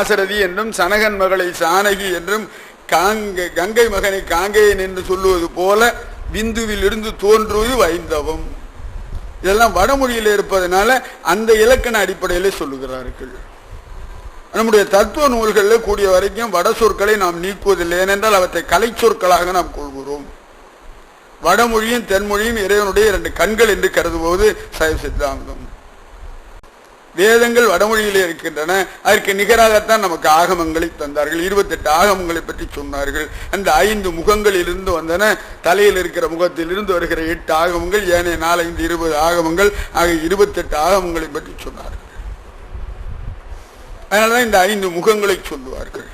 தாசரதி என்றும் சனகன் மகளை சானகி என்றும் காங்க கங்கை மகனை காங்கேயன் என்று சொல்லுவது போல விந்துவில் இருந்து தோன்றுவது வைந்தவம். இதெல்லாம் வடமொழியில் இருப்பதனால அந்த இலக்கண அடிப்படையிலே சொல்லுகிறார்கள். நம்முடைய தத்துவ நூல்களில் கூடிய வரைக்கும் வட சொற்களை நாம் நீக்குவதில்லை ஏனென்றால் அவற்றை கலை சொற்களாக நாம் கொள்கிறோம். வடமொழியும் தென்மொழியும் இறைவனுடைய இரண்டு கண்கள் என்று கருதுவது சைவ சித்தாந்தம். வேதங்கள் வடமொழியிலே இருக்கின்றன. அதற்கு நிகராகத்தான் நமக்கு ஆகமங்களை தந்தார்கள். இருபத்தெட்டு ஆகமங்களை பற்றி சொன்னார்கள். அந்த ஐந்து முகங்களிலிருந்து வந்தன. தலையில் இருக்கிற முகத்திலிருந்து வருகிற எட்டு ஆகமங்கள் ஏனைய நாலஞ்சு இருபது ஆகமங்கள் ஆக இருபத்தெட்டு ஆகமங்களை பற்றி சொன்னார்கள். அதனாலதான் இந்த ஐந்து முகங்களை சொல்லுவார்கள்.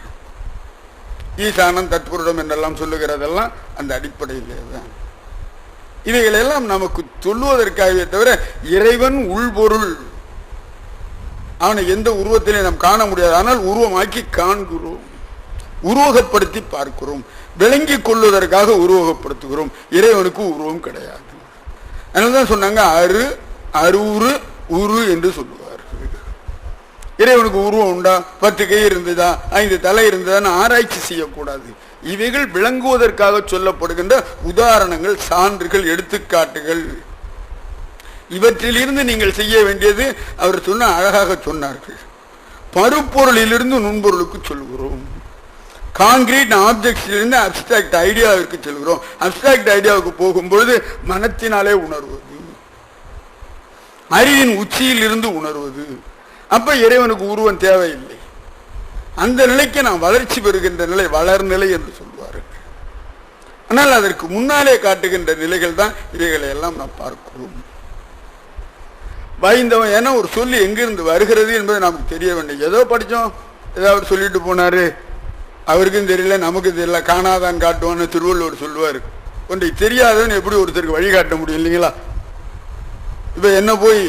ஈசானம் தத்புருடம் என்றெல்லாம் சொல்லுகிறதெல்லாம் அந்த அடிப்படையிலே தான். இவைகளெல்லாம் நமக்கு சொல்லுவதற்காகவே தவிர இறைவன் உள்பொருள். அவனை எந்த உருவத்திலே நாம் காண முடியாது. ஆனால் உருவமாக்கி காண்கிறோம். உருவகப்படுத்தி பார்க்கிறோம். விளங்கி கொள்வதற்காக உருவகப்படுத்துகிறோம். இறைவனுக்கு உருவம் கிடையாது. அதனால்தான் சொன்னாங்க அரு அரூரு உரு என்று சொல்லுவார்கள். இறைவனுக்கு உருவம் உண்டா? பத்து கை இருந்ததா? ஐந்து தலை இருந்ததான்னு ஆராய்ச்சி செய்யக்கூடாது. இவைகள் விளங்குவதற்காக சொல்லப்படுகின்ற உதாரணங்கள் சான்றுகள் எடுத்துக்காட்டுகள். இவற்றிலிருந்து நீங்கள் செய்ய வேண்டியது அவர் சொன்ன அழகாக சொன்னார்கள். பருப்பொருளிலிருந்து நுண்பொருளுக்கு சொல்கிறோம். காங்கிரீட் ஆப்ஜெக்ட்ஸிலிருந்து அப்டிராக்ட் ஐடியாவிற்கு செல்கிறோம். அப்டிராக்ட் ஐடியாவுக்கு போகும்பொழுது மனத்தினாலே உணர்வது. அறிவின் உச்சியில் இருந்து உணர்வது. அப்ப இறைவனுக்கு உருவம் தேவையில்லை. அந்த நிலைக்கு நாம் வளர்ச்சி பெறுகின்ற நிலை வளர்நிலை என்று சொல்வார்கள். ஆனால் அதற்கு முன்னாலே காட்டுகின்ற நிலைகள் தான் இவைகளை எல்லாம் நாம் பார்க்கிறோம். பயந்தவன். ஏன்னா ஒரு சொல்லி எங்கிருந்து வருகிறது என்பது நமக்கு தெரிய வேண்டும் ஏதோ படித்தோம். ஏதோ அவர் சொல்லிட்டு போனாரு. அவருக்கும் தெரியல நமக்கும் தெரியல. காணாதான் காட்டுவான்னு திருவள்ளுவர் சொல்லுவார். ஒன்றை தெரியாதவன் எப்படி ஒருத்தருக்கு வழிகாட்ட முடியும் இல்லைங்களா? இப்போ என்ன போய்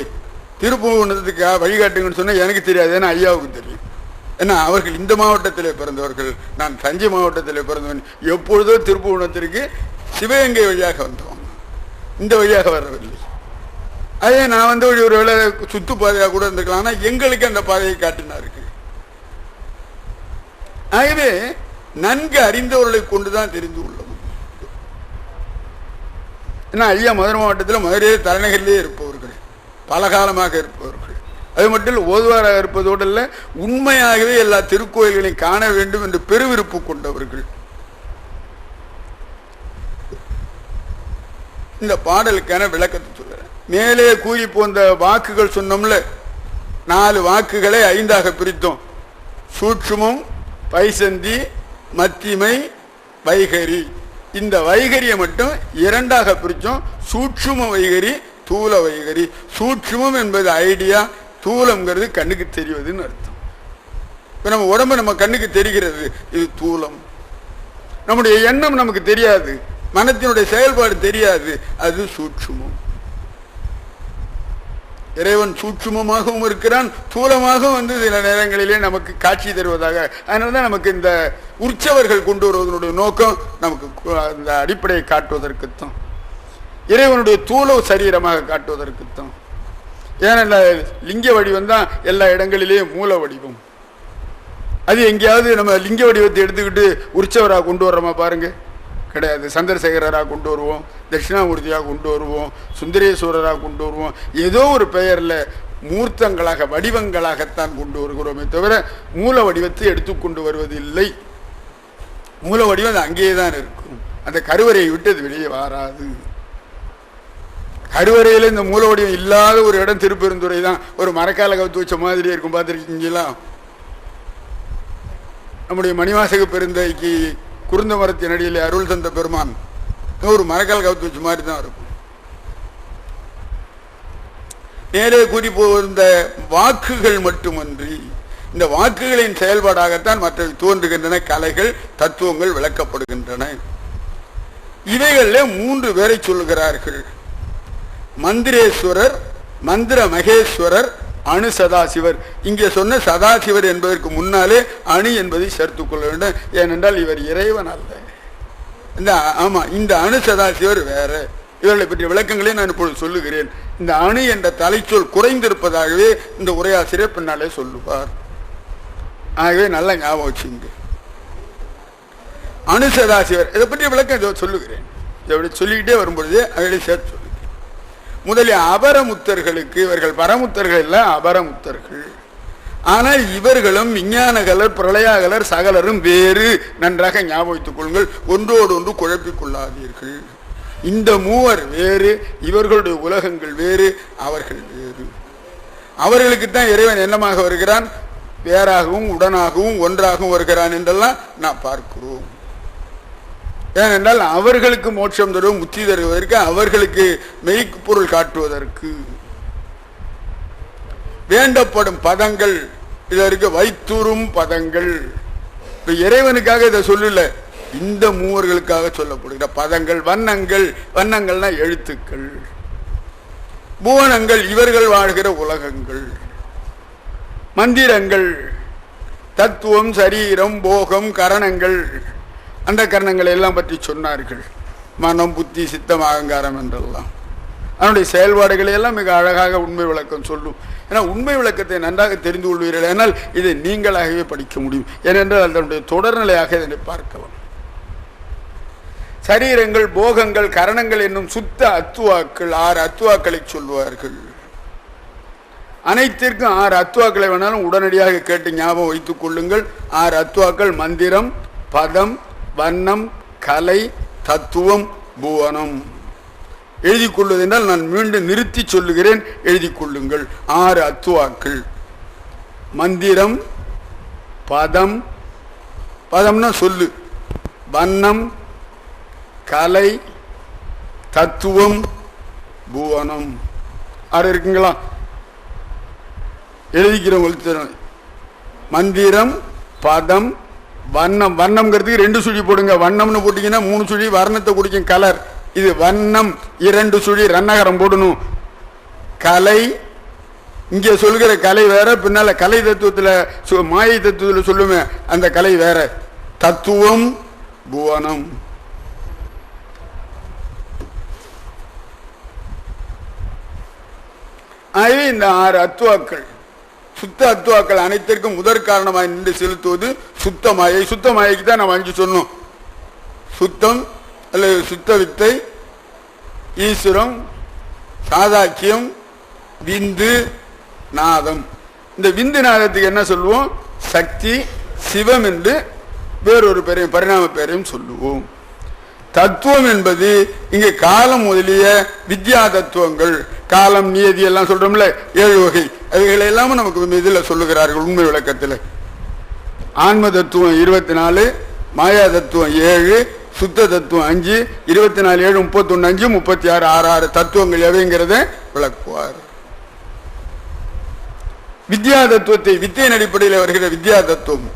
திருப்பூணத்துக்கு வழிகாட்டுங்கன்னு சொன்னால் எனக்கு தெரியாது ஏன்னா ஐயாவுக்கு தெரியும். ஏன்னா அவர்கள் இந்த மாவட்டத்தில் பிறந்தவர்கள் நான் தஞ்சை மாவட்டத்தில் பிறந்தவன். எப்பொழுதோ திருப்புவனத்திற்கு சிவகங்கை வழியாக வந்தவன். இந்த வழியாக வரவில்லை. அதே நான் வந்து ஒரு வேலை சுத்து பாதையாக கூட இருந்திருக்கலாம். ஆனால் எங்களுக்கு அந்த பாதையை காட்டினார்கள் ஆகவே நன்கு அறிந்தவர்களை கொண்டுதான் தெரிந்து கொள்ள முடியும். ஏன்னா ஐயா மதுரை மாவட்டத்தில் மதுரையே தலைநகரிலே இருப்பவர்கள் பல காலமாக இருப்பவர்கள். அது மட்டும் இல்லை ஓதுவாராக இருப்பதோடு இல்லை உண்மையாகவே எல்லா திருக்கோயில்களையும் காண வேண்டும் என்று பெருவிருப்பு கொண்டவர்கள். இந்த பாடலுக்கான விளக்கத்தை மேலே கூறி போந்த வாக்குகள் சொன்னோம்ல நாலு வாக்குகளை ஐந்தாக பிரித்தோம். சூட்சுமம் பைசந்தி மத்திமை வைகரி. இந்த வைகரியை மட்டும் இரண்டாக பிரித்தோம். சூட்சும வைகரி தூல வைகரி. சூட்சுமம் என்பது ஐடியா தூளம்ங்கிறது கண்ணுக்கு தெரிவதுன்னு அர்த்தம். இப்போ நம்ம உடம்பு நம்ம கண்ணுக்கு தெரிகிறது இது தூலம். நம்முடைய எண்ணம் நமக்கு தெரியாது மனத்தினுடைய செயல்பாடு தெரியாது அது சூட்சுமம். இறைவன் சூட்சுமமாகவும் இருக்கிறான் தூலமாகவும் வந்து சில நேரங்களிலே நமக்கு காட்சி தருவதாக. அதனால தான் நமக்கு இந்த உற்சவர்கள் கொண்டு வருவதனுடைய நோக்கம் நமக்கு அந்த அடிப்படையை காட்டுவதற்குத்தான். இறைவனுடைய தூள சரீரமாக காட்டுவதற்குத்தான். ஏன்னா லிங்க வடிவம் தான் எல்லா இடங்களிலேயும் மூல வடிவம். அது எங்கேயாவது நம்ம லிங்க வடிவத்தை எடுத்துக்கிட்டு உற்சவராக கொண்டு வர்றோமா பாருங்கள் கிடையாது. சந்திரசேகரராக கொண்டு வருவோம் தட்சிணாமூர்த்தியாக கொண்டு வருவோம் சுந்தரேஸ்வரராக கொண்டு வருவோம். ஏதோ ஒரு பெயரில் மூர்த்தங்களாக வடிவங்களாகத்தான் கொண்டு வருகிறோமே தவிர மூல வடிவத்தை எடுத்துக்கொண்டு வருவதில்லை. மூல வடிவம் அது அங்கேயே தான் இருக்கும். அந்த கருவறையை விட்டு அது வெளியே வராது. கருவறையில் இந்த மூல வடிவம் இல்லாத ஒரு இடம் திருப்பெருந்துறை தான். ஒரு மரக்கால கவுத்து வச்ச மாதிரி இருக்கும். பார்த்துருக்கீங்களா? நம்முடைய மணிவாசக பெருந்தைக்கு குருந்த மரத்தின் அடியில் அருள் தந்த பெருமான் ஒரு மரக்கால் கவுத்து வச்ச மாதிரி தான் இருக்கும். நேரே கூறி போகின்ற வாக்குகள் மட்டுமன்றி இந்த வாக்குகளின் செயல்பாடாகத்தான் மற்ற தோன்றுகின்றன கலைகள் தத்துவங்கள் விளக்கப்படுகின்றன. இவைகளில் மூன்று பேரை சொல்லுகிறார்கள். மந்திரேஸ்வரர் மந்திர மகேஸ்வரர் அணு சதாசிவர். இங்கே சொன்ன சதாசிவர் என்பதற்கு முன்னாலே அணு என்பதை சேர்த்துக் கொள்ள வேண்டும். ஏனென்றால் இவர் இறைவன் அல்ல. இந்த ஆமா இந்த அணு சதாசிவர் வேற. இவர்களை பற்றிய விளக்கங்களை நான் இப்பொழுது சொல்லுகிறேன். இந்த அணு என்ற தலைச்சொல் குறைந்திருப்பதாகவே இந்த உரையாசிரியர் பின்னாலே சொல்லுவார். ஆகவே நல்ல ஞாபகம் வச்சுங்க அணுசதாசிவர் இதை பற்றிய விளக்கம் சொல்லுகிறேன். இப்படி சொல்லிக்கிட்டே வரும்பொழுது அதை சேர்த்து முதலில் அபரமுத்தர்களுக்கு இவர்கள் பரமுத்தர்கள் இல்லை அபரமுத்தர்கள். ஆனால் இவர்களும் விஞ்ஞானகலர் பிரளயாகலர் சகலரும் வேறு. நன்றாக ஞாபகத்துக் கொள்ளுங்கள். ஒன்றோடு ஒன்று குழப்பிக்கொள்ளாதீர்கள் இந்த மூவர் வேறு இவர்களுடைய உலகங்கள் வேறு அவர்கள் வேறு. அவர்களுக்கு தான் இறைவன் என்னமாக வருகிறான்? வேறாகவும் உடனாகவும் ஒன்றாகவும் வருகிறான் என்றெல்லாம் நான் பார்க்கிறோம். ஏனென்றால் அவர்களுக்கு மோட்சம் தரும் முத்தி தருவதற்கு அவர்களுக்கு மெய்ப்பொருள் காட்டுவதற்கு. வேண்டப்படும் பதங்கள் இதற்கு வைத்துறும் பதங்கள். இப்ப இறைவனுக்காக இதை சொல்லல இந்த மூவர்களுக்காக சொல்லப்படுகிற பதங்கள் வண்ணங்கள் வண்ணங்கள்னா எழுத்துக்கள். புவனங்கள் இவர்கள் வாழ்கிற உலகங்கள். மந்திரங்கள் தத்துவம் சரீரம் போகம் கரணங்கள். அந்த கரணங்களை எல்லாம் பற்றி சொன்னார்கள். மனம் புத்தி சித்தம் அகங்காரம் என்றெல்லாம். அதனுடைய செயல்பாடுகளை எல்லாம் மிக அழகாக உண்மை விளக்கம் சொல்லும். ஏன்னா உண்மை விளக்கத்தை நன்றாக தெரிந்து கொள்வீர்கள் ஆனால் இதை நீங்களாகவே படிக்க முடியும். ஏனென்றால் அதனுடைய தொடர்நிலையாக இதனை பார்க்கலாம். சரீரங்கள் போகங்கள் கரணங்கள் என்னும் சுத்த அத்துவாக்கள் ஆறு அத்துவாக்களை சொல்வார்கள். அனைத்திற்கும் ஆறு அத்துவாக்களை வேணாலும் உடனடியாக கேட்டு ஞாபகம் வைத்துக் கொள்ளுங்கள். ஆறு அத்துவாக்கள் மந்திரம் பதம் வண்ணம் கலை தத்துவம் புவனம். எழுதி கொள்வது என்றால் நான் மீண்டும் நிறுத்தி சொல்லுகிறேன் எழுதி கொள்ளுங்கள் ஆறு அத்துவாக்கள். மந்திரம் பதம். பதம்னா சொல்லு. வண்ணம் கலை தத்துவம் புவனம். ஆறு இருக்குங்களா? எழுதிக்கிறவங்களுக்கு மந்திரம் பதம் வண்ணம் வண்ணம்ங்கிறதுக்கு ரெண்டு சுழி போடுங்க. வண்ணம்னு போட்டீங்கன்னா மூணு சுழி வர்ணத்தை குடிக்கும் கலர். இது வண்ணம் இரண்டு சுழி ரன்னகரம் போடணும். கலை இங்கே சொல்கிற கலை வேற பின்னால் கலை தத்துவத்தில் மாயை தத்துவத்தில் சொல்லுவேன் அந்த கலை வேற. தத்துவம் புவனம். ஆகவே இந்த ஆறு அத்துவாக்கள். சுத்த அத்துவாக்கள் அனைத்திற்கும் முதற் காரணமாக நின்று செலுத்துவது சுத்த மாயை. சுத்த மாயைக்கு தான் நம்ம அஞ்சு சொன்னோம் சுத்தம் அல்லது சுத்த வித்தை ஈஸ்வரம் சாதாக்கியம் விந்து நாதம். இந்த விந்து நாதத்துக்கு என்ன சொல்லுவோம்? சக்தி சிவம் என்று வேறொரு பெயரையும் பரிணாம பெயரையும் சொல்லுவோம். தத்துவம் என்பது இங்கே காலம் முதலிய வித்யா தத்துவங்கள் காலம் நியதி எல்லாம் சொல்றோம்ல ஏழு வகை. அவைகளை எல்லாமே நமக்கு இதில் சொல்லுகிறார்கள் உண்மை விளக்கத்தில். ஆன்ம தத்துவம் இருபத்தி நாலு மாயா தத்துவம் ஏழு சுத்த தத்துவம் அஞ்சு இருபத்தி நாலு ஏழு முப்பத்தொன்னு அஞ்சு முப்பத்தி ஆறு ஆறு ஆறு தத்துவங்கள் எவைங்கிறத விளக்குவார். வித்யா தத்துவத்தை வித்தியின் அடிப்படையில் வருகிற வித்யா தத்துவம்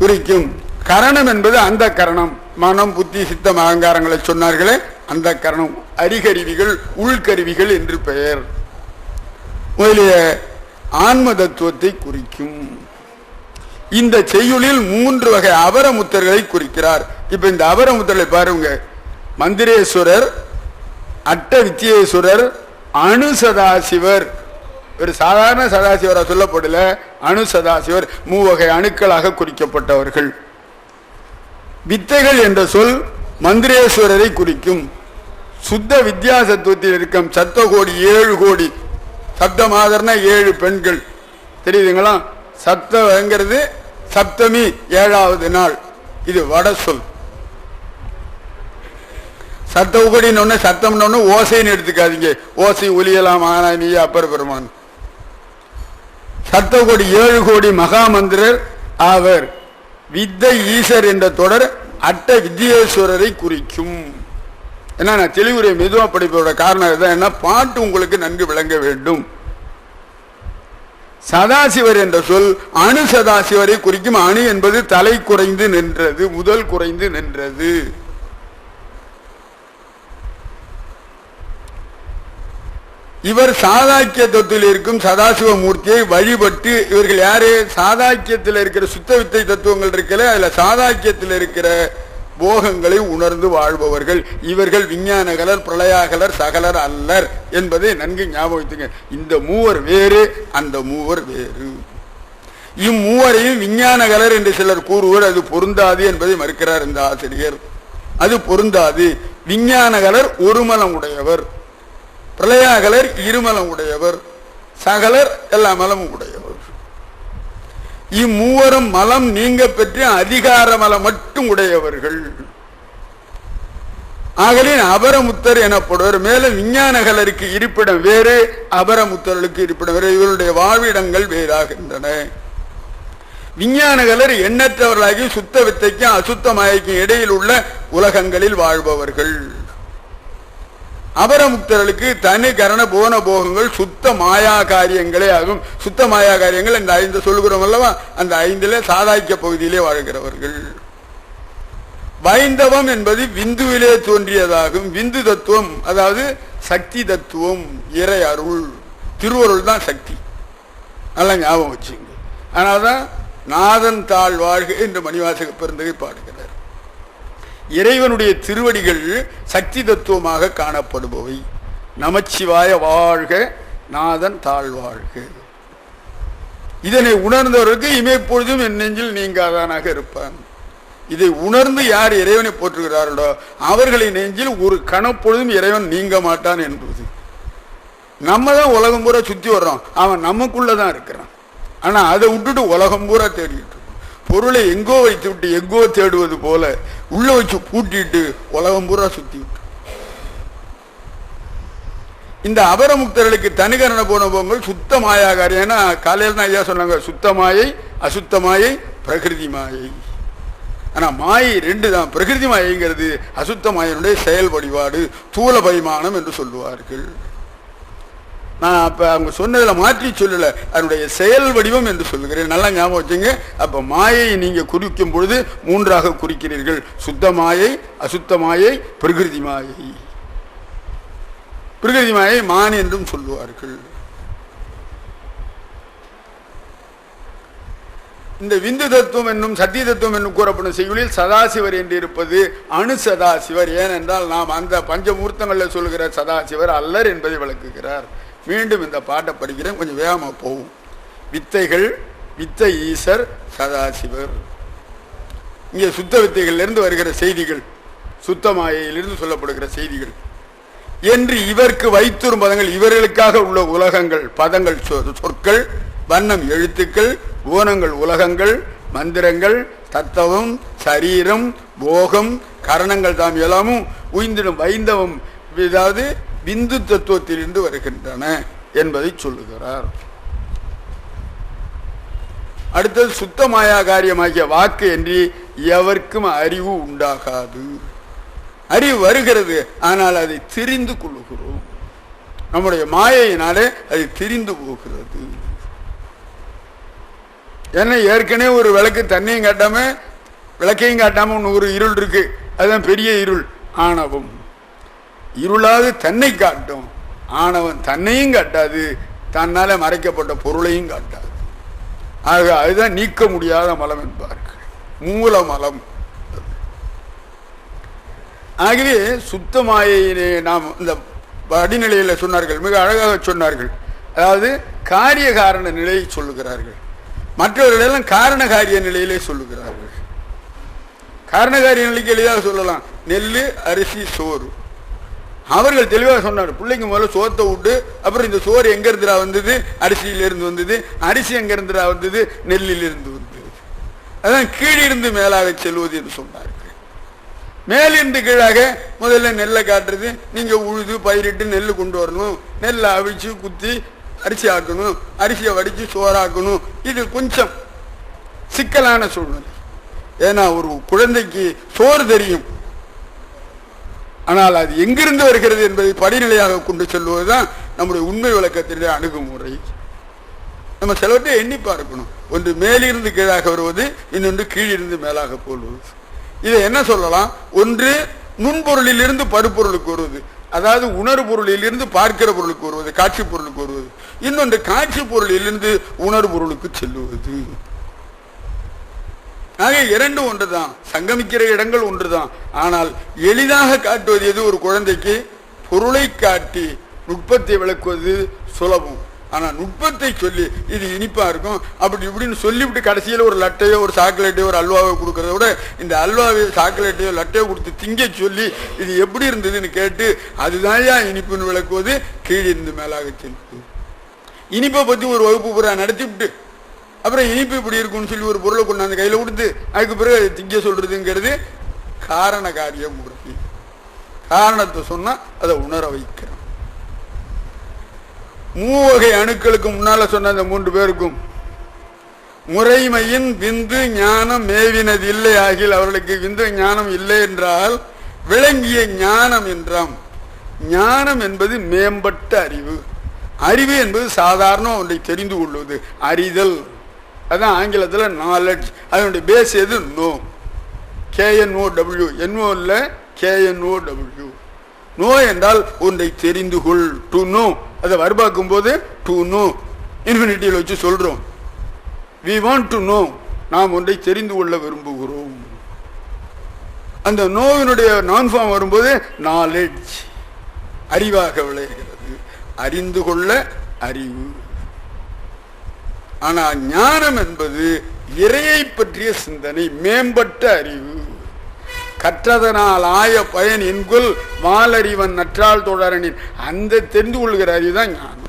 குறிக்கும் கரணம் என்பது அந்த கரணம். மனம் புத்தி சித்தம் அகங்காரங்களை சொன்னார்களே அந்த கரணம். அரிகருவிகள் உள்கருவிகள் என்று பெயர். முதலிய ஆன்ம தத்துவத்தை குறிக்கும். இந்த செய்யுளில் மூன்று வகை அபரமுத்தர்களை குறிக்கிறார். இப்ப இந்த அபரமுத்தர்களை பாருங்க. மந்திரேஸ்வரர் அட்ட வித்தியேஸ்வரர் அணு சதாசிவர் ஒரு சாதாரண சதாசிவரா சொல்லப்படல. அணு சதாசிவர் மூவகை அணுக்களாக குறிக்கப்பட்டவர்கள். வித்தைகள் என்ற சொல் மந்திரேஸ்வரரை குறிக்கும். சுத்த வித்தியாசத்துவத்தில் இருக்கும் சத்த கோடி ஏழு கோடி சப்த மாதர்னா ஏழு பெண்கள். தெரியுதுங்களா? சப்தங்கிறது சப்தமி ஏழாவது நாள். இது வட சொல். சத்த உகடின்னு சத்தம்னு ஓசைன்னு எடுத்துக்காதீங்க. ஓசை ஒலியலாம் ஆனா அப்பர் பெருமான். சத்த கோடி ஏழு கோடி மகாமந்திரர் ஆவர். வித்தை ஈசர் என்ற தொடர் அட்ட வித்தியேஸ்வரரை குறிக்கும். ஏன்னா நான் தெளிவுரை மெதுவாக படிப்பதோட காரணம் இதுதான் என்ன பாட்டு உங்களுக்கு நன்கு விளங்க வேண்டும். சதாசிவர் என்ற சொல் அணு சதாசிவரை குறிக்கும் அணு என்பது தலை குறைந்து நின்றது முதல் குறைந்து நின்றது. இவர் சாதாக்கியத்தில் இருக்கும் சதாசிவ மூர்த்தியை வழிபட்டு இவர்கள் யாரு? சாதாக்கியத்தில் இருக்கிற சுத்த வித்தை தத்துவங்கள் இருக்கல அதுல சாதாக்கியத்தில் இருக்கிற போகங்களை உணர்ந்து வாழ்பவர்கள். இவர்கள் விஞ்ஞானகலர் பிரளயாகலர் சகலர் அல்லர் என்பதை நன்கு ஞாபகத்துங்க. இந்த மூவர் வேறு அந்த மூவர் வேறு. இம்மூவரையும் விஞ்ஞானகலர் என்று சிலர் கூறுவர் அது பொருந்தாது என்பதை மறுக்கிறார் இந்த ஆசிரியர். அது பொருந்தாது. விஞ்ஞானகலர் ஒரு மலம் உடையவர். பிரளயாகலர் இருமலம் உடையவர். சகலர் எல்லா மலமும் உடையவர். இம்மூவரும் மலம் நீங்க பெற்ற அதிகார மலம் மட்டும் உடையவர்கள். ஆகலின் அபரமுத்தர் எனப்படுவர். மேலும் விஞ்ஞானகலருக்கு இருப்பிடம் வேறு அபரமுத்தர்களுக்கு இருப்பிடம் வேறு. இவருடைய வாழ்விடங்கள் வேறாகின்றன. விஞ்ஞானகலர் எண்ணற்றவர்களாகி சுத்த வித்தைக்கும் அசுத்தமாய்க்கும் இடையில் உள்ள உலகங்களில் வாழ்பவர்கள். அபரமுக்தர்களுக்கு தனி கரண போன போகங்கள் சுத்த மாயா காரியங்களே ஆகும். சுத்த மாயா காரியங்கள் அந்த ஐந்து சொல்லுகிறோம் அல்லவா? அந்த ஐந்துல சாதாக்கிய பகுதியிலே வாழ்கிறவர்கள். வைந்தவம் என்பது விந்துவிலே தோன்றியதாகும். விந்து தத்துவம் அதாவது சக்தி தத்துவம் இறை அருள். திருவருள் தான் சக்தி. நல்லா ஞாபகம் வச்சுங்க அதனால்தான் நாதன் தாழ் வாழ்க என்று மணிவாசக பெருந்தகை பாடுகிறார். இறைவனுடைய திருவடிகள் சக்தி தத்துவமாக காணப்படுபவை. நமச்சிவாய வாழ்க நாதன் தாழ் வாழ்க இதனை உணர்ந்தவருக்கு இமைப்பொழுதும் என் நெஞ்சில் நீங்காதானாக இருப்பான். இதை உணர்ந்து யார் இறைவனை போற்றுகிறார்களோ அவர்களின் நெஞ்சில் ஒரு கணப்பொழுதும் இறைவன் நீங்க மாட்டான் என்பது. நம்ம தான் உலகம் பூரா சுத்தி வர்றோம். அவன் நமக்குள்ளதான் இருக்கிறான். ஆனா அதை விட்டுட்டு உலகம் பூரா தேடிட்டு பொருளை எங்கோ வைத்து விட்டு எங்கோ தேடுவது போல உள்ள வச்சு பூட்டிட்டு உலகம் பூரா சுத்தி இந்த அபரமுக்தர்களுக்கு தனிகரண போன போங்கள் சுத்த மாயாகாரி. ஏன்னா காலையில் தான் ஐயா சொன்னாங்க சுத்தமாயை அசுத்தமாயை பிரகிருதி மாயை. ஆனா மாயை ரெண்டு தான். பிரகிருதி மாயைங்கிறது அசுத்த மாயனுடைய செயல்படிபாடு தூள தூல பரிமாணம் என்று சொல்லுவார்கள். நான் அப்போ அவங்க சொன்னதில் மாற்றி சொல்லலை. அதனுடைய செயல் வடிவம் என்று சொல்லுகிறேன். நல்லா ஞாபகம் வச்சுங்க. அப்போ மாயை நீங்கள் குறிக்கும் பொழுது மூன்றாக குறிக்கிறீர்கள். சுத்த மாயை அசுத்த மாயை பிரகிருதி மாயை. பிரகிருதி மாயை மான் என்றும் சொல்லுவார்கள். இந்த விந்து தத்துவம் என்னும் சத்திய தத்துவம் என்னும் கூறப்படும் செய்யுளில் சதாசிவர் என்று இருப்பது அணு சதாசிவர். ஏனென்றால் நாம் அந்த பஞ்சமூர்த்தங்களில் சொல்லுகிற சதாசிவர் அல்லர் என்பதை விளக்குகிறார். மீண்டும் இந்த பாட்டை படிக்கிறேன். கொஞ்சம் வேகமாக போகும் வித்தைகள் வித்தை ஈசர் சதாசிவர். இங்கே சுத்த வித்தைகளிலிருந்து வருகிற செய்திகள் சுத்த மாயையிலிருந்து சொல்லப்படுகிற செய்திகள். என்று இவருக்கு வைத்தரும் பதங்கள் இவர்களுக்காக உள்ள உலகங்கள் பதங்கள் சொ- சொற்கள் வண்ணம் எழுத்துக்கள் ஊனங்கள் உலகங்கள் மந்திரங்கள் தத்துவம் சரீரம் போகம் கரணங்கள் தாம் எல்லாமும் உயிர்ந்திடும் வைந்தவம் ஏதாவது பிந்து தத்துவத்திலிருந்து வருகின்றன என்பதை சொல்லுகிறார். அடுத்தது சுத்தமாயா காரியமாகிய வாக்கு என்று எவருக்கும் அறிவு உண்டாகாது. அறிவு வருகிறது ஆனால் அதை தெரிந்து கொள்ளுகிறோம். நம்முடைய மாயையினாலே அது தெரிந்து போகிறது. ஏன்னா ஏற்கனவே ஒரு விளக்கு தண்ணியும் காட்டாம விளக்கையும் காட்டாம ஒன்று ஒரு இருள் இருக்கு. அதுதான் பெரிய இருள் ஆணவம். இருளாவது தன்னை காட்டும். ஆணவன் தன்னையும் காட்டாது. தன்னால மறைக்கப்பட்ட பொருளையும் காட்டாது. ஆக அதுதான் நீக்க முடியாத மலம் என்பார்கள். மூல மலம். ஆகவே சுத்தமாயிலே நாம் இந்த அடிநிலையில் சொன்னார்கள் மிக அழகாக சொன்னார்கள். அதாவது காரிய காரண நிலையை சொல்லுகிறார்கள். மற்றவர்களெல்லாம் காரண காரிய நிலையிலே சொல்லுகிறார்கள். காரணகாரிய நிலைக்கு எளிதாக சொல்லலாம். நெல் அரிசி சோறு. அவர்கள் தெளிவாக சொன்னார். பிள்ளைங்க முதல்ல சோத்தை விட்டு அப்புறம் இந்த சோறு எங்க இருந்துடா வந்தது? அரிசியிலிருந்து வந்தது. அரிசி எங்க இருந்துடா வந்தது? நெல்லிலிருந்து வந்தது. அதான் கீழிருந்து மேலாக செல்வது என்று சொன்னார் மேலிருந்து கீழாக முதல்ல நெல்லை காட்டுறது நீங்க உழுது பயிரிட்டு நெல் கொண்டு வரணும். நெல்லை அவிச்சு குத்தி அரிசி ஆக்கணும். அரிசியை வடிச்சு சோறாக்கணும். இது கொஞ்சம் சிக்கலான சூழ்நிலை. ஏன்னா ஒரு குழந்தைக்கு சோறு தெரியும். ஆனால் அது எங்கிருந்து வருகிறது என்பதை படிநிலையாக கொண்டு செல்வதுதான் நம்முடைய உண்மை விளக்கத்தினுடைய அணுகுமுறை. நம்ம சிலவற்றை எண்ணி பார்க்கணும். ஒன்று மேலிருந்து கீழாக வருவது இன்னொன்று கீழிருந்து மேலாக போடுவது. இதை என்ன சொல்லலாம்? ஒன்று நுண்பொருளிலிருந்து பருப்பொருளுக்கு வருவது. அதாவது உணர்வு பொருளிலிருந்து பார்க்கிற பொருளுக்கு வருவது காட்சி பொருளுக்கு வருவது. இன்னொன்று காட்சி பொருளிலிருந்து உணர்வு பொருளுக்கு செல்லுவது. ஆக இரண்டும் ஒன்றுதான். சங்கமிக்கிற இடங்கள் ஒன்றுதான். ஆனால் எளிதாக காட்டுவது எது ஒரு குழந்தைக்கு? பொருளை காட்டி நுட்பத்தை விளக்குவது சுலபம். ஆனால் நுட்பத்தை சொல்லி இது இனிப்பா இருக்கும். அப்படி இப்படின்னு சொல்லிவிட்டு கடைசியில் ஒரு லட்டையோ ஒரு சாக்லேட்டையோ ஒரு அல்வாவோ கொடுக்கறத விட இந்த அல்வாவை சாக்லேட்டையோ லட்டையோ கொடுத்து திங்க சொல்லி இது எப்படி இருந்ததுன்னு கேட்டு அதுதான் இனிப்புன்னு விளக்குவது. கீழிருந்து மேலாக செல்லும் இனிப்பை பத்தி ஒரு வகுப்பு பூரா நடத்திவிட்டு அப்புறம் இனிப்பு இப்படி இருக்கும்னு சொல்லி ஒரு பொருளை கொண்டாந்து கையில் கொடுத்து அதுக்கு பிறகு அதை திங்க சொல்றதுங்கிறது காரண காரிய முறை காரணத்தை சொன்னா அதை உணர வைக்கிறோம். மூவகை அணுக்களுக்கு முன்னால சொன்ன அந்த மூன்று பேருக்கும் முறைமையின் விந்து ஞானம் மேவினது இல்லை ஆகில் அவர்களுக்கு விந்து ஞானம் இல்லை என்றால் விளங்கிய ஞானம் என்றாம். ஞானம் என்பது மேம்பட்ட அறிவு. அறிவு என்பது சாதாரண ஒன்றை தெரிந்து கொள்வது அறிதல். அதான் ஆங்கிலத்தில் நாலெட்ஜ் அதனுடைய பேஸ் எது? Know K N O W N O இல்லை K N O W know என்றால் ஒன்றை தெரிந்து கொள். டு நோ அதை வருபாக்கும் போது டு நோ இன்ஃபினிட்டியில் வச்சு சொல்கிறோம் வி வாண்ட் டு நோ நாம் ஒன்றை தெரிந்து கொள்ள விரும்புகிறோம். அந்த நோவினுடைய நான் ஃபார்ம் வரும்போது நாலெட்ஜ் அறிவாக விளைகிறது. அறிந்து கொள்ள அறிவு. ஆனால் ஞானம் என்பது இறையை பற்றிய சிந்தனை மேம்பட்ட அறிவு. கற்றதனால் ஆய பயன் என்குள் வாலறிவன் நற்றால் தொடரனின். அந்த தெரிந்து கொள்கிற அறிவு தான் ஞானம்.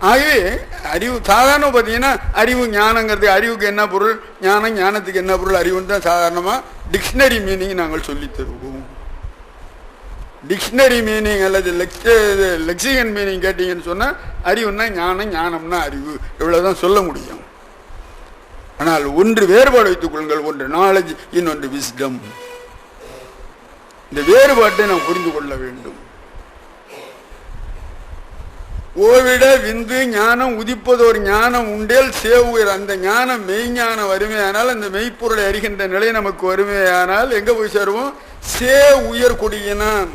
ஆகவே அறிவு சாதாரண பார்த்தீங்கன்னா அறிவு ஞானங்கிறது அறிவுக்கு என்ன பொருள்? ஞானம் ஞானத்துக்கு என்ன பொருள்? அறிவுன்னு தான் சாதாரணமாக டிக்ஷனரி மீனிங் நாங்கள் சொல்லித் தருவோம். டிக்ஷனரி மீனிங் அல்லது லெக்சிகன் மீனிங் கேட்டீங்கன்னு சொன்னால் அறிவுன்னா ஞானம் ஞானம்னா அறிவு. இவ்வளோதான் சொல்ல முடியும். ஆனால் ஒன்று வேறுபாடு வைத்துக் கொள்ளுங்கள். ஒன்று நாலேஜ் இன்னொன்று விஸ்டம் இந்த வேறுபாட்டை நாம் புரிந்து கொள்ள வேண்டும். ஓவிட விந்து ஞானம் உதிப்பதோர் ஞானம் உண்டேல் சேவுகிற அந்த ஞானம் மெய்ஞானம் வறுமையானால் அந்த மெய்ப்பொருளை அறிகின்ற நிலை நமக்கு வறுமையானால் எங்கே போய் சேருவோம்? சே உயர் கொடியினான்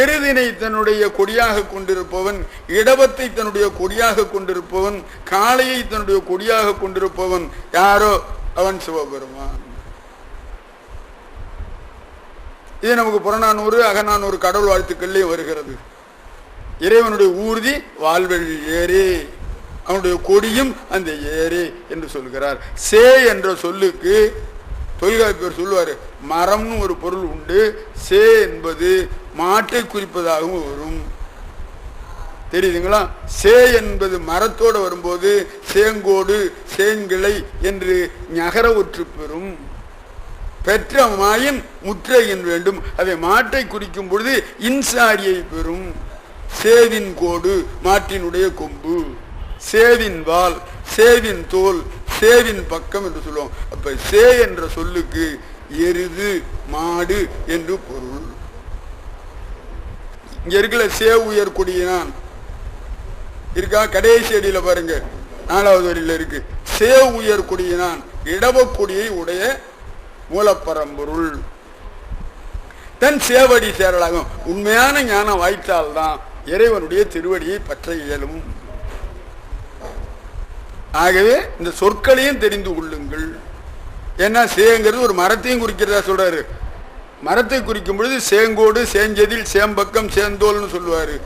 எருதினை தன்னுடைய கொடியாக கொண்டிருப்பவன் இடபத்தை தன்னுடைய கொடியாக கொண்டிருப்பவன் காளையை தன்னுடைய கொடியாக கொண்டிருப்பவன் யாரோ அவன் சிவபெருமான். இது நமக்கு புறநானூறு அகநானூறு கடவுள் வாழ்த்துக்கள்லேயே வருகிறது. இறைவனுடைய ஊர்தி வாழ்வெள் ஏரே அவனுடைய கொடியும் அந்த ஏரே என்று சொல்கிறார். சே என்ற சொல்லுக்கு தொழில்காப்பியர் சொல்லுவார் மரம்னு ஒரு பொருள் உண்டு சே என்பது மாட்டை குறிப்பதாகவும் வரும். தெரியுதுங்களா? சே என்பது மரத்தோடு வரும்போது சேங்கோடு சேங்கிளை என்று நகர ஒற்று பெறும். பெற்ற மாயின் முற்றையின் வேண்டும். அதை மாட்டை குறிக்கும் பொழுது இன்சாரியை பெறும். சேவின் கோடு மாட்டினுடைய கொம்பு. சேவின் வால் சேவின் தோல் சேவின் பக்கம் என்று சொல்லுவோம். அப்ப சே என்ற சொல்லுக்கு எருது மாடு என்று பொருள். இங்க இருக்கிற சே உயர் குடியினான். இருக்கா? கடைசி அடியில பாருங்க. நாலாவது வரியில இருக்கு. சே உயர் குடியினான். இடவக்கொடியை உடைய மூலப்பரம்பொருள். தன் சேவடி சேரலாகும். உண்மையான ஞானம் வாய்த்தால்தான் இறைவனுடைய திருவடியை பற்ற இயலும். ஆகவே இந்த சொற்களையும் தெரிந்து கொள்ளுங்கள். ஏன்னா சேங்கிறது ஒரு மரத்தையும் குறிக்கிறதா சொல்றாரு. மரத்தை குறிக்கும் பொழுது சேங்கோடு சேஞ்சதில் சேம்பக்கம் சேந்தோல்னு சொல்லுவாரு.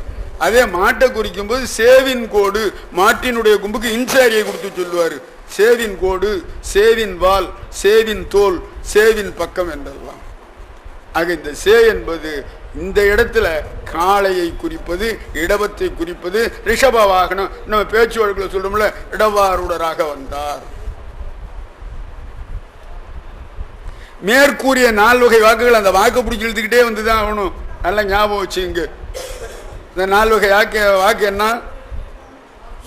அதே மாட்டை குறிக்கும் போது சேவின் கோடு மாட்டினுடைய கும்புக்கு இன்சாரியை கொடுத்து சொல்லுவாரு. சேவின் கோடு சேவின் வால் சேவின் தோல் சேவின் பக்கம் என்றெல்லாம் ஆக இந்த சே என்பது இந்த இடத்துல காளையை குறிப்பது இடவத்தை குறிப்பது ரிஷப வாகனம் நம்ம பேச்சு வழக்கில் சொல்றோம்ல இடவாரூடராக வந்தார். மேற்கூறிய நாள் வகை வாக்குகள் அந்த வாக்கு பிடிச்சி இழுத்துக்கிட்டே வந்து தான் ஆகணும். நல்லா ஞாபகம் வச்சு இங்கு. இந்த நாள் வகை வாக்கு வாக்கு என்ன?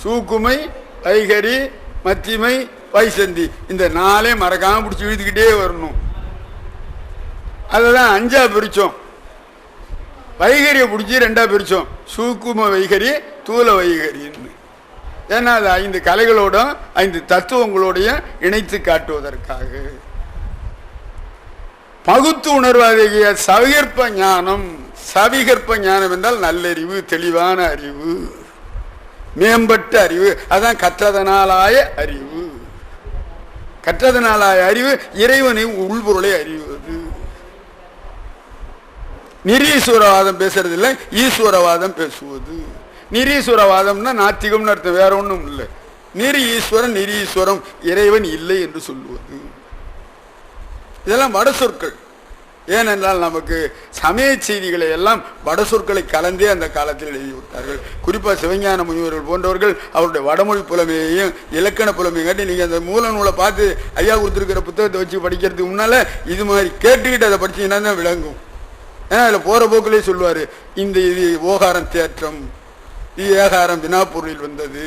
சூக்குமை வைகரி மத்திமை வைசந்தி. இந்த நாளே மறக்காம பிடிச்சி இழுத்துக்கிட்டே வரணும். அதுதான் அஞ்சா பிரித்தோம் வைகரியை பிடிச்சி ரெண்டா பிரித்தோம் சூக்கும வைகரி தூல வைகரின்னு ஏன்னா அது ஐந்து கலைகளோட ஐந்து தத்துவங்களோடைய இணைத்து காட்டுவதற்காக. பகுத்து உணர்வாகிய சவிகற்ப ஞானம். சவிகற்ப ஞானம் என்றால் நல்லறிவு தெளிவான அறிவு. மேம்பட்ட அறிவு. அதான் கற்றதனாலாய அறிவு. கற்றதனாலாய அறிவு இறைவனை உள்பொருளை அறிவது. நிரீஸ்வரவாதம் பேசுறது இல்லை ஈஸ்வரவாதம் பேசுவது. நிரீஸ்வரவாதம்னா நாத்திகம்னு அர்த்தம் வேற ஒன்றும் இல்லை. நிரி ஈஸ்வரன் நிரீஸ்வரம் இறைவன் இல்லை என்று சொல்லுவது. இதெல்லாம் வட சொற்கள். ஏனென்றால் நமக்கு சமய செய்திகளை எல்லாம் வட சொற்களை கலந்தே அந்த காலத்தில் எழுதிவிட்டார்கள் குறிப்பாக சிவஞான முனிவர்கள் போன்றவர்கள் அவருடைய வடமொழி புலமையையும் இலக்கண புலமையும் காட்டி நீங்கள் அந்த மூல நூலை பார்த்து ஐயா கொடுத்துருக்கிற புத்தகத்தை வச்சு படிக்கிறதுக்கு முன்னால் இது மாதிரி கேட்டுக்கிட்டு அதை படிச்சீங்கன்னா தான் விளங்கும். ஏன்னா அதில் போகிற போக்கிலே சொல்லுவார் இந்த இது ஓகாரம் தேற்றம் இது ஏகாரம் வினாப்பொருளில் வந்தது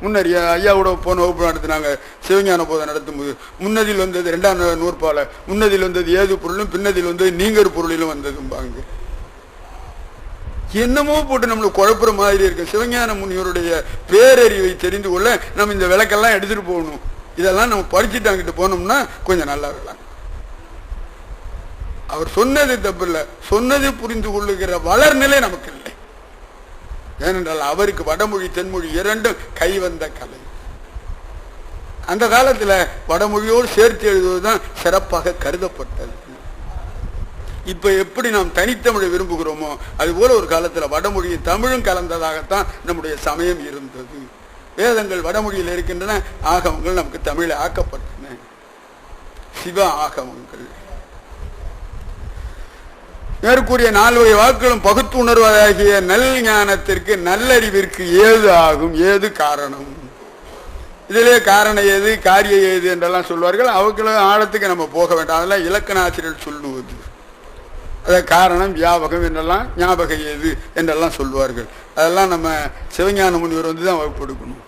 முன்னர் ஐயா- ஐயாவோட போன வகுப்பு நடத்தினாங்க. சிவஞான போதை நடத்தும்போது முன்னதில் வந்தது ரெண்டாம் நூற்பாலை நூற்பால முன்னதில் வந்தது ஏது பொருளும் பின்னதில் வந்தது நீங்கர் பொருளிலும் வந்ததும்பாங்க என்னமோ போட்டு நம்மளுக்கு குழப்புற மாதிரி இருக்கு. சிவஞான முனிவருடைய பேரறிவை தெரிந்து கொள்ள நம்ம இந்த விளக்கெல்லாம் எடுத்துட்டு போகணும். இதெல்லாம் நம்ம படிச்சுட்டு அங்கிட்டு போனோம்னா கொஞ்சம் நல்லா இருக்கலாம் அவர் சொன்னது தப்பு இல்லை சொன்னது புரிந்து கொள்ளுகிற வளர்நிலை நமக்கு இல்லை. ஏனென்றால் அவருக்கு வடமொழி தென்மொழி இரண்டும் கைவந்த கலை. அந்த காலத்தில் வடமொழியோடு சேர்த்து எழுதுவது தான் சிறப்பாக கருதப்பட்டது. இப்போ எப்படி நாம் தனித்தமிழை விரும்புகிறோமோ அதுபோல ஒரு காலத்தில் வடமொழியும் தமிழும் கலந்ததாகத்தான் நம்முடைய சமயம் இருந்தது. வேதங்கள் வடமொழியில் இருக்கின்றன ஆகமங்கள் நமக்கு தமிழில் ஆக்கப்பட்டன. சிவ ஆகமங்கள். மேற்கூறிய நால்வகை வாக்குகளும் பகுத்துணர்வதாகிய நல் ஞானத்திற்கு நல்லறிவிற்கு ஏது ஆகும்? ஏது காரணம்? இதிலே காரணம் ஏது காரிய ஏது என்றெல்லாம் சொல்வார்கள். அவர்களும் ஆழத்துக்கு நம்ம போக வேண்டாம். அதெல்லாம் இலக்கண ஆசிரியர் சொல்லுவது. அதை காரணம் வியாபகம் என்றெல்லாம் ஞாபக ஏது என்றெல்லாம் சொல்வார்கள். அதெல்லாம் நம்ம சிவஞான முனிவர் வந்து தான் வகுப்படுக்கணும்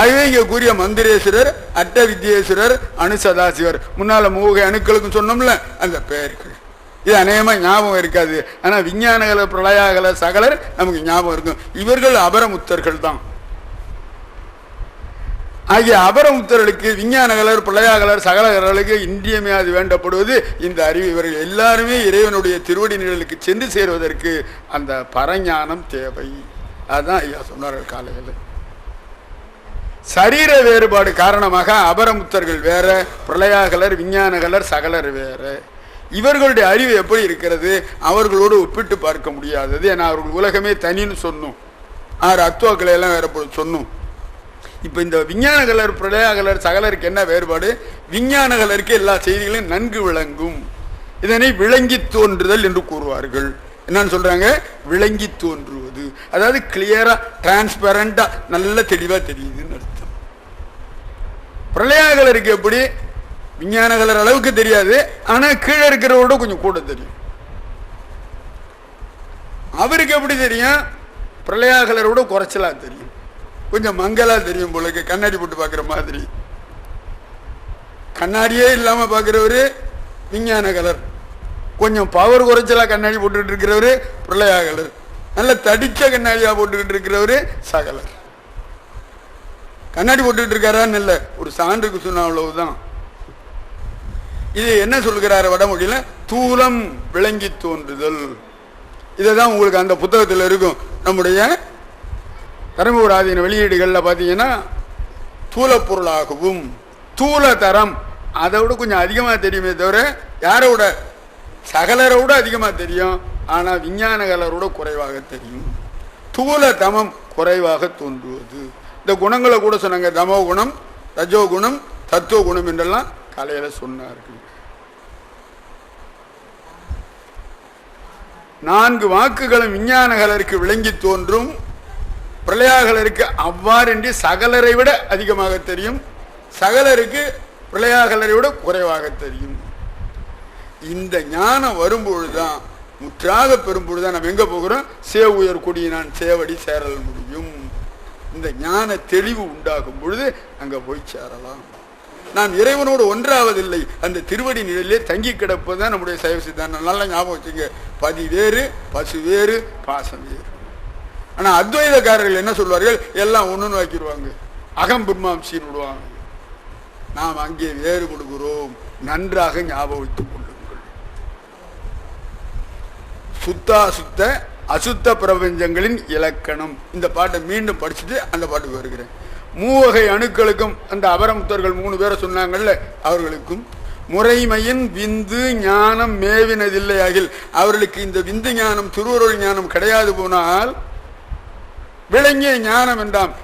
ஆகவே இங்கே கூறிய மந்திரேஸ்வரர் அட்ட வித்யேஸ்வரர் அணு சதாசிவர் முன்னால மூகை அணுக்களுக்கும் சொன்னோம்ல அந்த பெயர்கள். இது அநேகமாக ஞாபகம் இருக்காது. ஆனால் விஞ்ஞானகல பிரளயாகல சகலர் நமக்கு ஞாபகம் இருக்கும். இவர்கள் அபரமுத்தர்கள் தான் ஆகிய அபரமுத்தர்களுக்கு விஞ்ஞானகலர் பிரளயாகலர் சகலகலர்களுக்கு இன்றியமையாது வேண்டப்படுவது இந்த அறிவு. இவர்கள் எல்லாருமே இறைவனுடைய திருவடி நிழலுக்கு சென்று சேருவதற்கு அந்த பரஞானம் தேவை. அதுதான் ஐயா சொன்னார்கள் காலையில். சரீர வேறுபாடு காரணமாக அபரமுத்தர்கள் வேற பிரளயாகலர் விஞ்ஞானகலர் சகலர் வேற. இவர்களுடைய அறிவு எப்படி இருக்கிறது? அவர்களோடு ஒப்பிட்டு பார்க்க முடியாதது. ஏன்னா அவர்கள் உலகமே தனின்னு சொன்னோம். ஆறு அத்துவாக்களை எல்லாம் வேற சொன்னோம். இப்போ இந்த விஞ்ஞானகலர் பிரளயாகலர் சகலருக்கு என்ன வேறுபாடு? விஞ்ஞானகலருக்கு எல்லா செய்திகளையும் நன்கு விளங்கும். இதனை விளங்கி தோன்றுதல் என்று கூறுவார்கள். என்னன்னு சொல்றாங்க? விளங்கி தோன்றுவது. அதாவது கிளியரா டிரான்ஸ்பரண்டா நல்ல தெளிவா தெரியுதுன்னு அர்த்தம். பிரளயாகலருக்கு எப்படி? விஞ்ஞான கலர் அளவுக்கு தெரியாது ஆனால் கீழே இருக்கிறவோட கொஞ்சம் கூட தெரியும். அவருக்கு எப்படி தெரியும்? பிரளயாகலரோட குறைச்சலாக தெரியும். கொஞ்சம் மங்கலாக தெரியும் போலக்கு கண்ணாடி போட்டு பார்க்குற மாதிரி. கண்ணாடியே இல்லாமல் பார்க்குறவரு விஞ்ஞான கலர் கொஞ்சம் பவர் குறைச்சலாக கண்ணாடி போட்டுக்கிட்டு இருக்கிறவரு பிரளயா கலர் நல்ல தடிச்ச கண்ணாடியாக போட்டுக்கிட்டு இருக்கிறவரு சகலர். கண்ணாடி போட்டுக்கிட்டு இருக்காரான்னு இல்லை ஒரு சான்றுக்கு சொன்ன அவ்வளவுதான். இது என்ன சொல்கிறாரு வடமொழியில? தூலம் விளங்கி தோன்றுதல். இதுதான் உங்களுக்கு அந்த புத்தகத்தில் இருக்கும். நம்முடைய தருமபுர ஆதீன வெளியீடுகளில் பார்த்தீங்கன்னா தூலப்பொருளாகவும் தூள தரம். அதை விட கொஞ்சம் அதிகமாக தெரியுமே தவிர யாரோட சகலரோட அதிகமாக தெரியும். ஆனால் விஞ்ஞானகலரோட குறைவாக தெரியும். தூள தமம் குறைவாக தோன்றுவது. இந்த குணங்களை கூட சொன்னாங்க. தமோ குணம் ரஜோ குணம் தத்துவ குணம் என்றெல்லாம் காலையில் சொன்னார்கள் நான்கு வாக்குகளும் விஞ்ஞானகலருக்கு விளங்கி தோன்றும். பிரளயாகலருக்கு அவ்வாறின்றி சகலரை விட அதிகமாக தெரியும். சகலருக்கு பிரளயாகலரை விட குறைவாக தெரியும். இந்த ஞானம் வரும்பொழுதுதான் முற்றாக பெறும்பொழுதுதான் நம்ம எங்க போகிறோம்? சே உயர் கொடியினான் சேவடி சேரல் முடியும். இந்த ஞான தெளிவு உண்டாகும் பொழுது அங்க போய் சேரலாம். நாம் இறைவனோடு ஒன்றாவதில்லை. அந்த திருவடி நிலையிலே தங்கி கிடப்பதுதான் நம்முடைய சைவ சித்தாந்தம். நல்லா ஞாபகம் வச்சுங்க. பதி வேறு பசு வேறு பாசம் வேறு. ஆனால் அத்வைதக்காரர்கள் என்ன சொல்வார்கள்? எல்லாம் ஒன்று வாக்கிடுவாங்க அகம் பிரம்மாம்சின்னு விடுவாங்க. நாம் அங்கே வேறு கொடுக்கிறோம். நன்றாக ஞாபகம் வைத்துக் கொள்ளுங்கள். சுத்தா சுத்த அசுத்த பிரபஞ்சங்களின் இலக்கணம். இந்த பாட்டை மீண்டும் படிச்சுட்டு அந்த பாட்டுக்கு வருகிறேன். மூவகை அணுக்களுக்கும் அந்த அபரமுத்தர்கள் மூணு பேரை சொன்னாங்கல்ல அவர்களுக்கும். முறைமையின் விந்து ஞானம் மேவினதில்லை ஆகில் அவர்களுக்கு இந்த விந்து ஞானம் திருவருள் ஞானம் கிடையாது போனால் விளங்கிய ஞானம் என்றாம்.